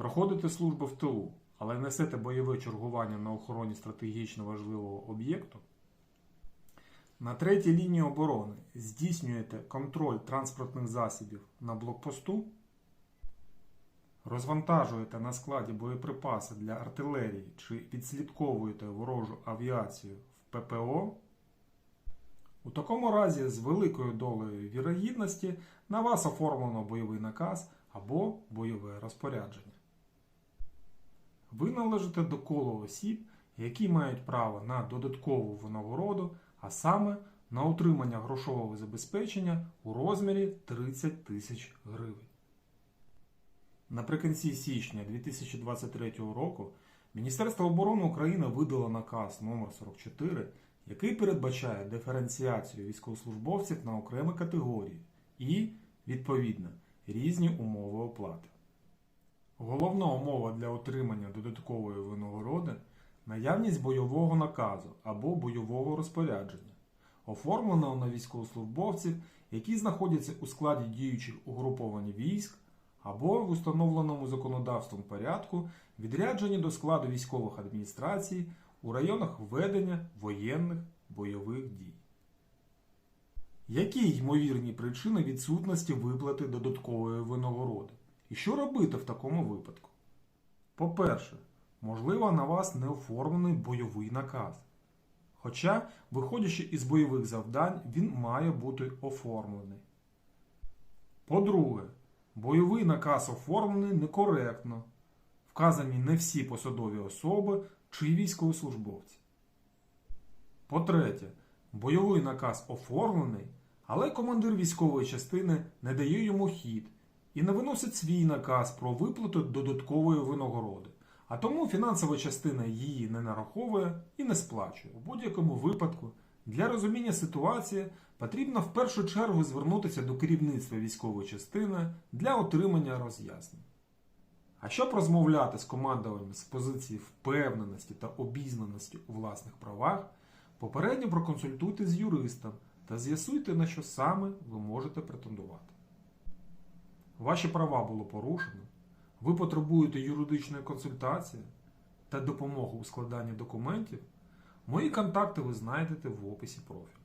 Проходите службу в тилу, але несете бойове чергування на охороні стратегічно важливого об'єкту. На третій лінії оборони здійснюєте контроль транспортних засобів на блокпосту. Розвантажуєте на складі боєприпаси для артилерії чи відслідковуєте ворожу авіацію в ППО. У такому разі з великою долею вірогідності на вас оформлено бойовий наказ або бойове розпорядження. Ви належите до колу осіб, які мають право на додаткову винагороду, а саме на отримання грошового забезпечення у розмірі 30 тисяч гривень. Наприкінці січня 2023 року Міністерство оборони України видало наказ номер 44, який передбачає диференціацію військовослужбовців на окремі категорії і, відповідно, різні умови оплати. Головна умова для отримання додаткової винагороди наявність бойового наказу або бойового розпорядження, оформленого на військовослужбовців, які знаходяться у складі діючих угруповань військ або в установленому законодавством порядку відряджені до складу військових адміністрацій у районах ведення воєнних бойових дій. Які ймовірні причини відсутності виплати додаткової винагороди? І що робити в такому випадку? По-перше, можливо, на вас не оформлений бойовий наказ. Хоча, виходячи із бойових завдань, він має бути оформлений. По-друге, бойовий наказ оформлений некоректно. Вказані не всі посадові особи чи військовослужбовці. По-третє, бойовий наказ оформлений, але командир військової частини не дає йому хід і не виносить свій наказ про виплату додаткової винагороди, а тому фінансова частина її не нараховує і не сплачує. У будь-якому випадку для розуміння ситуації потрібно в першу чергу звернутися до керівництва військової частини для отримання роз'яснень. А щоб розмовляти з командуванням з позиції впевненості та обізнаності у власних правах, попередньо проконсультуйте з юристом та з'ясуйте, на що саме ви можете претендувати. Ваші права було порушено, ви потребуєте юридичної консультації та допомоги у складанні документів. Мої контакти ви знайдете в описі профілю.